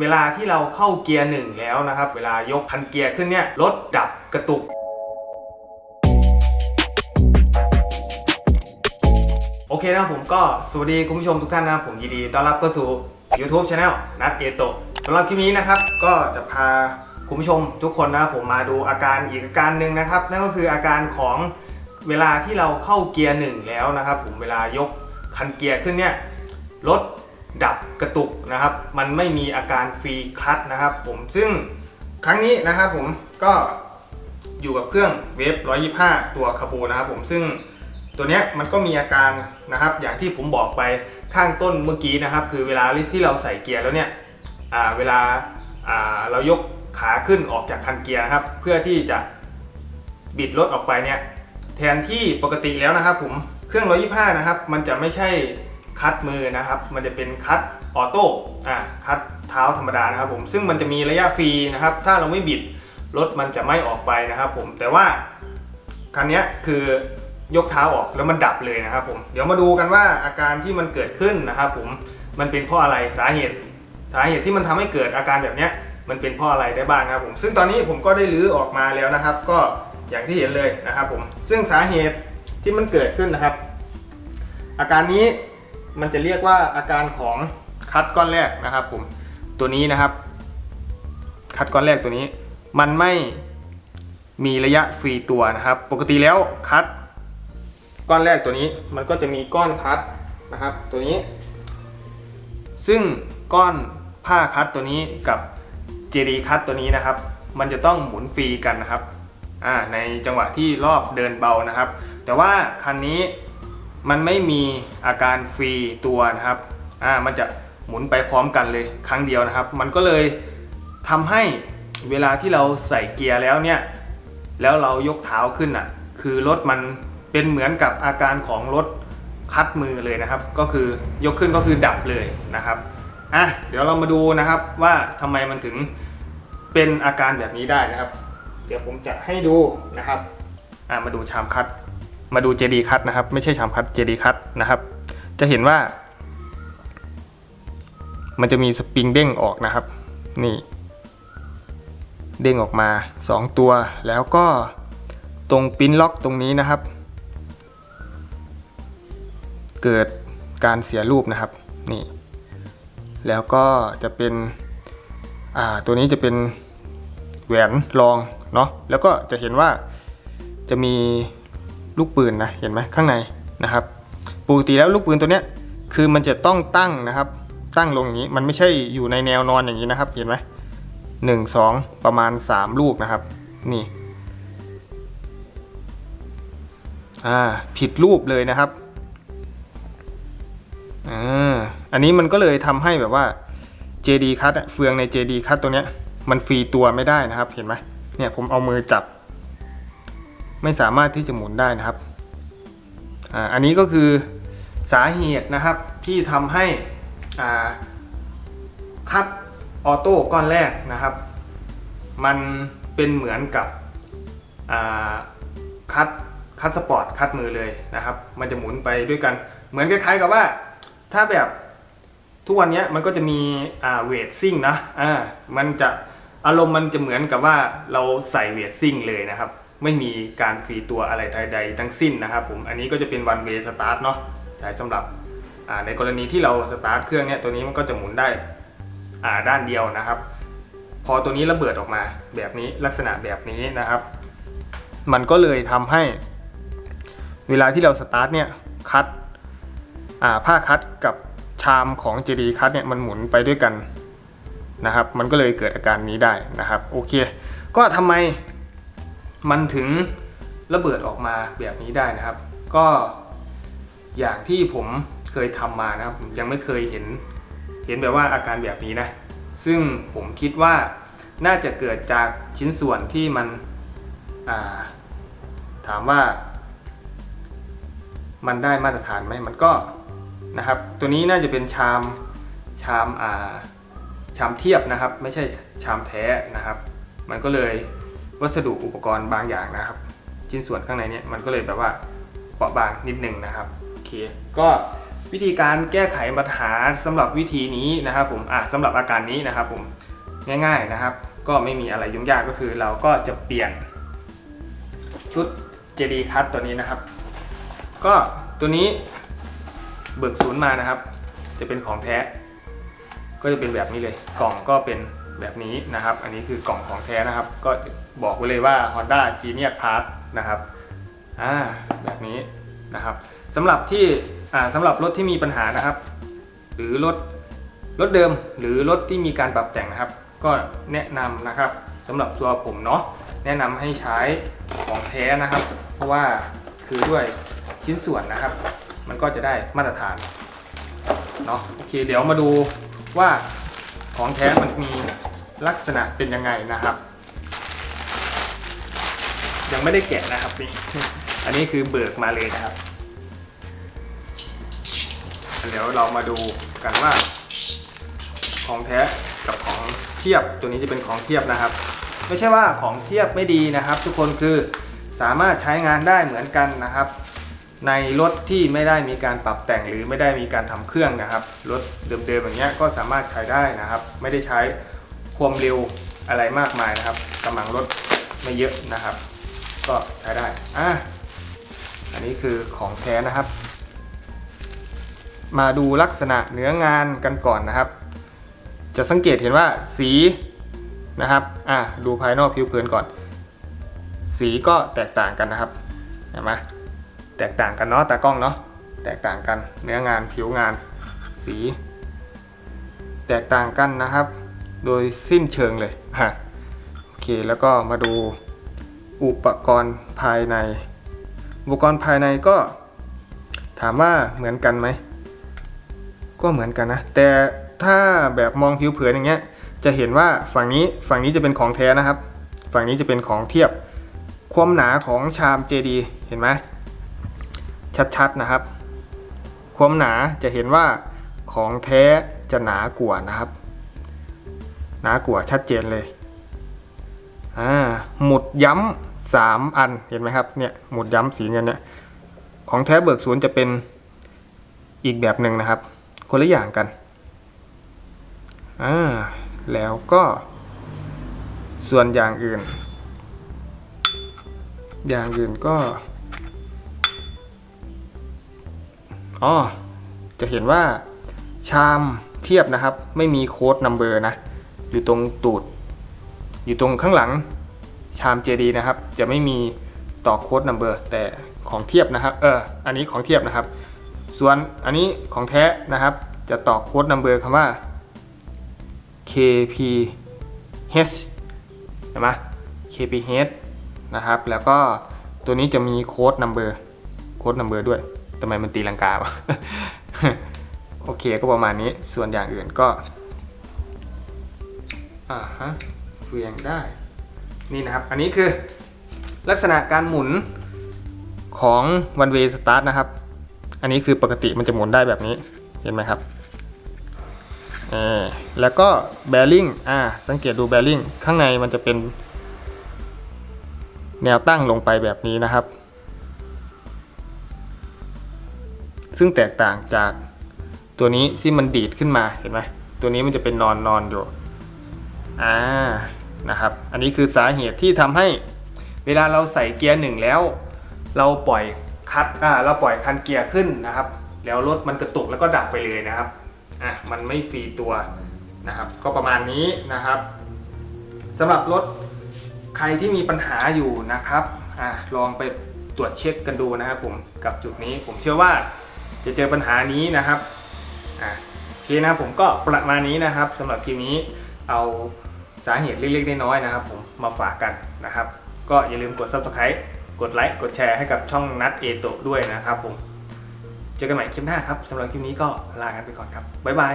เวลาที่เราเข้าเกียร์หนึ่งแล้วนะครับ เวลายกคันเกียร์ขึ้นเนี่ยรถดับกระตุก โอเคนะผมก็สวัสดีคุณผู้ชมทุกท่านนะครับผมยินดีต้อนรับเข้าสู่ YouTube Channel นัดเอโตะสำหรับคลิปนี้นะครับ ก็จะพาคุณผู้ชมทุกคนนะผมมาดูอาการอีกอาการหนึ่งนะครับ นั่นก็คืออาการของเวลาที่เราเข้าเกียร์หนึ่งแล้วนะครับ ผมเวลายกคันเกียร์ขึ้นเนี่ยรถ ดับกระตุกนะครับ มันไม่มีอาการฟรีคลัตนะครับผมซึ่งครั้งนี้นะครับผมก็อยู่กับเครื่องเวฟ125 ตัวคาบูนะครับผมซึ่งตัวเนี้ยมันก็มีอาการนะครับอย่างที่ผมบอกไปข้างต้นเมื่อกี้นะครับ คือเวลาที่เราใส่เกียร์แล้วเนี่ยเวลาอ่าเรายกขาขึ้นออกจากคันเกียร์นะครับ เพื่อที่จะบิดรถออกไปเนี่ยแทนที่ปกติแล้วนะครับผมเครื่อง 125 นะครับ มันจะไม่ใช่ คัดมือนะครับ มันจะเป็นคัดออโต้อ่าคัดเท้าธรรมดานะครับผมซึ่งมันจะมีระยะฟรีนะครับ ถ้าเราไม่บิดรถมันจะไม่ออกไปนะครับ ผมแต่ว่าคันนี้คือยกเท้าออกแล้วมันดับเลยนะครับผมเดี๋ยวมาดูกันว่าอาการที่มันเกิดขึ้นนะครับผมมันเป็นเพราะอะไรสาเหตุ สาเหตุที่มันทำให้เกิดอาการแบบนี้มันเป็นเพราะอะไรได้บ้างนะครับผมซึ่งตอนนี้ผมก็ได้รื้อออกมาแล้วนะครับ ก็อย่างที่เห็นเลยนะครับผมซึ่งสาเหตุที่มันเกิดขึ้นนะครับ อาการนี้ มันจะเรียกว่าอาการของคัดก้อนแรกนะครับผมตัวนี้นะครับ คัดก้อนแรกตัวนี้ มันไม่มีระยะฟรีตัวนะครับ ปกติแล้วคัดก้อนแรกตัวนี้มันก็จะมีก้อนคัดนะครับ ตัวนี้ ซึ่งก้อนผ้าคัดตัวนี้กับเจดีคัดตัวนี้นะครับ มันจะต้องหมุนฟรีกันนะครับในจังหวะที่รอบเดินเบานะครับ แต่ว่าคันนี้ มันไม่มีอาการฟรีตัวนะครับอ่ามันจะหมุนไปพร้อมกันเลยครั้งเดียวนะครับ มันก็เลยทำให้เวลาที่เราใส่เกียร์แล้วเนี่ยแล้วเรายกเท้าขึ้นอะคือรถมันเป็นเหมือนกับอาการของรถคัดมือเลยนะครับ ก็คือยกขึ้นก็คือดับเลยนะครับอะเดี๋ยวเรามาดูนะครับว่าทำไมมันถึงเป็นอาการแบบนี้ได้นะครับ เดี๋ยวผมจะให้ดูนะครับอะมาดูชามคัด มาดูเจดีคัดนะครับ ไม่ใช่ชามคัดเจดีคัดนะครับ จะเห็นว่า มันจะมีสปริงเด้งออกนะครับ นี่ เด้งออกมา 2 ตัว แล้วก็ตรงปิ้นล็อกตรงนี้นะครับ เกิดการเสียรูปนะครับ นี่ แล้วก็จะเป็นอ่าตัวนี้จะเป็นแหวนรองเนาะแล้วก็จะเห็นว่าจะมี ลูกปืนนะเห็นไหมข้างในนะครับปกติแล้วลูกปืนตัวเนี้ยคือมันจะต้องตั้งนะครับ ตั้งลงอย่างนี้มันไม่ใช่อยู่ในแนวนอนอย่างนี้นะครับ เห็นไหมหนึ่งสองประมาณสามลูกนะครับ นี่อ่าผิดรูปเลยนะครับอ่าอันนี้มันก็เลยทำให้แบบว่า JD คัตเฟืองใน JD คัตตัวเนี้ยมันฟรีตัวไม่ได้นะครับ เห็นไหมเนี่ยผมเอามือจับ ไม่สามารถที่จะหมุนได้นะครับออันนี้ก็คือสาเหตุนะครับที่ทำให้คัตออโต้ก้อนแรกนะครับ มันเป็นเหมือนกับคัดคัดสปอร์ตคัดมือเลยนะครับ มันจะหมุนไปด้วยกัน เหมือนคล้ายๆกับว่าถ้าแบบทุกวันนี้มันก็จะมีเวทซิ่งนะอ่ามันจะอารมณ์มันจะเหมือนกับว่าเราใส่เวทซิ่งเลยนะครับ ไม่มีการฟรีตัวอะไรใดๆทั้งสิ้นนะครับผมอันนี้ก็จะเป็นวันเวสตาร์ทเนาะใช้สำหรับในกรณีที่เราสตาร์ทเครื่องเนี้ยตัวนี้มันก็จะหมุนได้ด้านเดียวนะครับ พอตัวนี้ระเบิดออกมาแบบนี้ลักษณะแบบนี้นะครับ มันก็เลยทำให้ เวลาที่เราสตาร์ทเนี่ยคัดผ้าคัดกับชามของ JD คัดเนี่ยมันหมุนไปด้วยกันนะครับ มันก็เลยเกิดอาการนี้ได้นะครับโอเค ก็ทำไม มันถึงระเบิดออกมาแบบนี้ได้นะครับ ก็อย่างที่ผมเคยทำมานะครับผมยังไม่เคยเห็น เห็นแบบว่าอาการแบบนี้นะ ซึ่งผมคิดว่าน่าจะเกิดจากชิ้นส่วนที่มันาถามว่า มันได้มาตรฐานไหมมันก็นะครับ ตัวนี้น่าจะเป็นชามชามาชามเทียบนะครับ ไม่ใช่ชามแท้นะครับ มันก็เลย วัสดุอุปกรณ์บางอย่างนะครับ ชิ้นส่วนข้างในเนี้มันก็เลยแบบว่าเปราะบางนิดนึงนะครับโอเคก็วิธีการแก้ไขปัญหาสำหรับวิธีนี้นะครับ ผมอะสำหรับอาการนี้นะครับ ผมง่าย ๆนะครับ ก็ไม่มีอะไรยุ่งยากก็คือ เราก็จะเปลี่ยน ชุด JD Cut ตัวนี้นะครับ ก็ตัวนี้เบิกศูนย์มานะครับ จะเป็นของแท้ ก็จะเป็นแบบนี้เลยกล่องก็เป็น แบบนี้นะครับ อันนี้คือกล่องของแท้นะครับ ก็บอกไว้เลยว่า Honda Genius Part นะครับอ่าแบบนี้นะครับสำหรับที่อ่าสำหรับรถที่มีปัญหานะครับ หรือรถรถเดิมหรือรถที่มีการปรับแต่งนะครับ ก็แนะนำนะครับสำหรับตัวผมเนาะแนะนำให้ใช้ของแท้นะครับ เพราะว่าคือด้วยชิ้นส่วนนะครับ มันก็จะได้มาตรฐานเนาะโอเคเดี๋ยวมาดูว่าของแท้มันมี ลักษณะเป็นยังไงนะครับ ยังไม่ได้แกะนะครับนี่อันนี้คือเบิกมาเลยนะครับ เดี๋ยวเรามาดูกันว่า ของแท้กับของเทียบตัวนี้จะเป็นของเทียบนะครับ ไม่ใช่ว่าของเทียบไม่ดีนะครับ ทุกคนคือสามารถใช้งานได้เหมือนกันนะครับ ในรถที่ไม่ได้มีการปรับแต่งหรือไม่ได้มีการทำเครื่องนะครับรถเดิมๆอย่างเงี้ยก็สามารถใช้ได้นะครับ ไม่ได้ใช้ ความเร็วอะไรมากมายนะครับกำลังรถไม่เยอะนะครับ ก็ใช้ได้อะอันนี้คือของแท้นะครับ มาดูลักษณะเนื้องานกันก่อนนะครับ จะสังเกตเห็นว่าสีนะครับอะดูภายนอกผิวเผินก่อน สีก็แตกต่างกันนะครับเห็นไหมแตกต่างกันเนาะตากล้องเนาะแตกต่างกันเนื้องานผิวงานสี แตกต่างกันนะครับ โดยสิ้นเชิงเลยฮะโอเคแล้วก็มาดูอุปกรณ์ภายใน อุปกรณ์ภายในก็ถามว่าเหมือนกันไหม ก็เหมือนกันนะ แต่ถ้าแบบมองผิวเผินอย่างเงี้ย จะเห็นว่าฝั่งนี้ฝั่งนี้จะเป็นของแท้นะครับ ฝั่งนี้จะเป็นของเทียบ ความหนาของชาม JD เห็นไหมชัดๆนะครับ ความหนาจะเห็นว่าของแท้จะหนากว่านะครับ หนากว่าชัดเจนเลยอ่าหมุดย้ำสามอันเห็นไหมครับเนี่ยหมุดย้ำสีเงินเนี่ยของแท้เบิกศูนย์จะเป็นอีกแบบหนึ่งนะครับ คนละอย่างกันอ่าแล้วก็ส่วนอย่างอื่น อย่างอื่นก็อ๋อจะเห็นว่าชามเทียบนะครับ ไม่มีโค้ดนัมเบอร์นะ อยู่ตรงตูด อยู่ตรงข้างหลังชาม JD นะครับ จะไม่มีต่อโค้ดนัมเบอร์แต่ของเทียบนะครับเอออันนี้ของเทียบนะครับ ส่วนอันนี้ของแท้นะครับ จะต่อโค้ดนัมเบอร์คำว่า KPH เห็นไหม KPH นะครับ แล้วก็ตัวนี้จะมีโค้ดนัมเบอร์โค้ดนัมเบอร์ด้วยทำไมมันตีลังกาวะโอเคก็ประมาณนี้ส่วนอย่างอื่นก็ อ่าฮะเฟืองได้ นี่นะครับ อันนี้คือลักษณะการหมุนของ one way start นะครับ อันนี้คือปกติมันจะหมุนได้แบบนี้ เห็นไหมครับแล้วก็แบริ่งอ่า สังเกตดูแบริ่งข้างในมันจะเป็น แนวตั้งลงไปแบบนี้นะครับ ซึ่งแตกต่างจากตัวนี้ที่มันดีดขึ้นมา เห็นไหม ตัวนี้มันจะเป็นนอนนอนอยู่ อ่านะครับ อันนี้คือสาเหตุที่ทำให้เวลาเราใส่เกียร์หนึ่งแล้ว เราปล่อยคัดอ่าเราปล่อยคันเกียร์ขึ้นนะครับ แล้วรถมันกระตุกแล้วก็ดับไปเลยนะครับอะมันไม่ฟรีตัวนะครับ ก็ประมาณนี้นะครับสำหรับรถใครที่มีปัญหาอยู่นะครับอะลองไปตรวจเช็คกันดูนะครับผมกับจุดนี้ผมเชื่อว่าจะเจอปัญหานี้นะครับอะโอเคนะผมก็ประมาณนี้นะครับสำหรับคลิปนี้ เอาสาเหตุเล็กๆน้อยๆนะครับ ผมมาฝากกันนะครับ ก็อย่าลืมกด subscribe กดไลค์กดแชร์ให้กับช่องนัดเอโตด้วยนะครับผม เจอกันใหม่คลิปหน้าครับสำหรับคลิปนี้ก็ลากันไปก่อนครับบ๊ายบาย